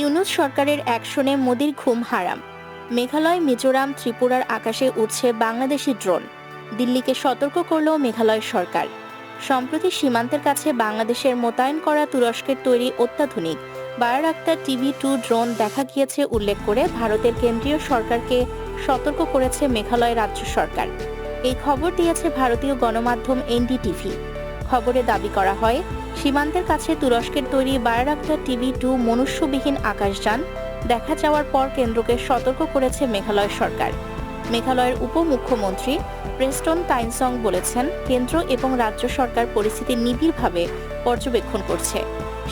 ইউনুস সরকারের অ্যাকশনে মোদির ঘুম হারাম। মেঘালয়, মিজোরাম, ত্রিপুরার আকাশে উঠছে বাংলাদেশি ড্রোন। দিল্লিকে সতর্ক করল মেঘালয় সরকার। সম্প্রতি সীমান্তের কাছে বাংলাদেশের মোতায়েন করা তুরস্কের তৈরি অত্যাধুনিক বায়ারাক্তার টিভি টু ড্রোন দেখা গিয়েছে উল্লেখ করে ভারতের কেন্দ্রীয় সরকারকে সতর্ক করেছে মেঘালয় রাজ্য সরকার। এই খবর দিয়েছে ভারতীয় গণমাধ্যম এনডিটিভি। খবরে দাবি করা হয় সীমান্তের কাছে তুরস্কের তৈরি বায়ারাক্তার টিভি টু মনুষ্যবিহীন আকাশযান দেখা যাওয়ার পর কেন্দ্রকে সতর্ক করেছে মেঘালয় সরকার। মেঘালয়ের উপমুখ্যমন্ত্রী প্রেস্টন টাইনসং বলেছেন, কেন্দ্র এবং রাজ্য সরকার পরিস্থিতি নিবিড়ভাবে পর্যবেক্ষণ করছে।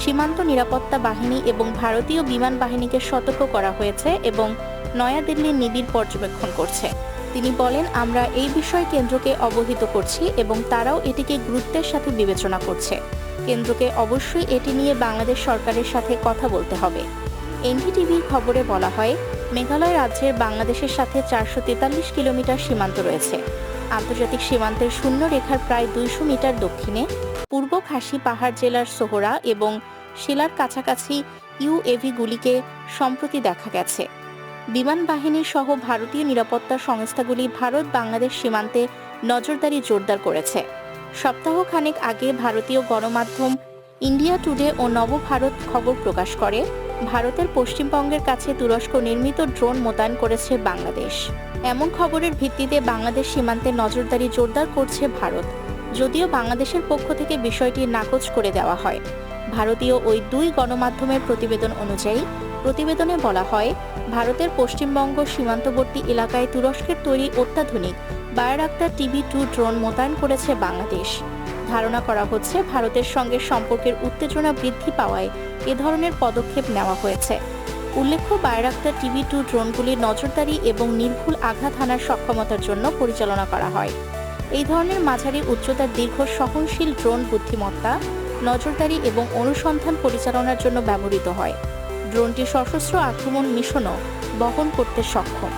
সীমান্ত নিরাপত্তা বাহিনী এবং ভারতীয় বিমান বাহিনীকে সতর্ক করা হয়েছে এবং নয়াদিল্লির নিবিড় পর্যবেক্ষণ করছে। তিনি বলেন, আমরা এই বিষয়ে কেন্দ্রকে অবহিত করছি এবং তারাও এটিকে গুরুত্বের সাথে বিবেচনা করছে। কেন্দ্রকে অবশ্যই এটি নিয়ে বাংলাদেশ সরকারের সাথে কথা বলতে হবে। এনডিটিভির খবরে বলা হয়, মেঘালয় রাজ্যের বাংলাদেশের সাথে চারশো তেতাল্লিশ কিলোমিটার সীমান্ত রয়েছে। আন্তর্জাতিক সীমান্তের শূন্য রেখার প্রায় দুইশো মিটার দক্ষিণে, পূর্ব খাসি পাহাড় জেলার সোহরা এবং শিলার কাছাকাছি ইউএভিগুলিকে সম্প্রতি দেখা গেছে। বিমান বাহিনী সহ ভারতীয় নিরাপত্তা সংস্থাগুলি ভারত বাংলাদেশ সীমান্তে নজরদারি জোরদার করেছে। সপ্তাহখানেক আগে ভারতীয় গণমাধ্যম ইন্ডিয়া টুডে ও নবভারত খবর প্রকাশ করে, ভারতের পশ্চিমবঙ্গের কাছে তুরস্ক নির্মিত ড্রোন মোতায়েন করেছে বাংলাদেশ। এমন খবরের ভিত্তিতে বাংলাদেশ সীমান্তে নজরদারি জোরদার করছে ভারত। যদিও বাংলাদেশের পক্ষ থেকে বিষয়টি নাকচ করে দেওয়া হয়। ভারতীয় ওই দুই গণমাধ্যমের প্রতিবেদন অনুযায়ী, প্রতিবেদনে বলা হয়, ভারতের পশ্চিমবঙ্গ সীমান্তবর্তী এলাকায় তুরস্কের তৈরি অত্যাধুনিক বায়ারাক্তার টিভি টু ড্রোন মোতায়েন করেছে বাংলাদেশ। ধারণা করা হচ্ছে, ভারতের সঙ্গে সম্পর্কের উত্তেজনা বৃদ্ধি পাওয়ায় এ ধরনের পদক্ষেপ নেওয়া হয়েছে। উল্লেখ্য বায়রাক্তার টিভি টু ড্রোনগুলির নজরদারি এবং নির্ভুল আঘাত হানার সক্ষমতার জন্য পরিচালনা করা হয়। এই ধরনের মাঝারি উচ্চতার দীর্ঘ সহনশীল ড্রোন বুদ্ধিমত্তা, নজরদারি এবং অনুসন্ধান পরিচালনার জন্য ব্যবহৃত হয়। ড্রোনটি সশস্ত্র আক্রমণ মিশনও বহন করতে সক্ষম।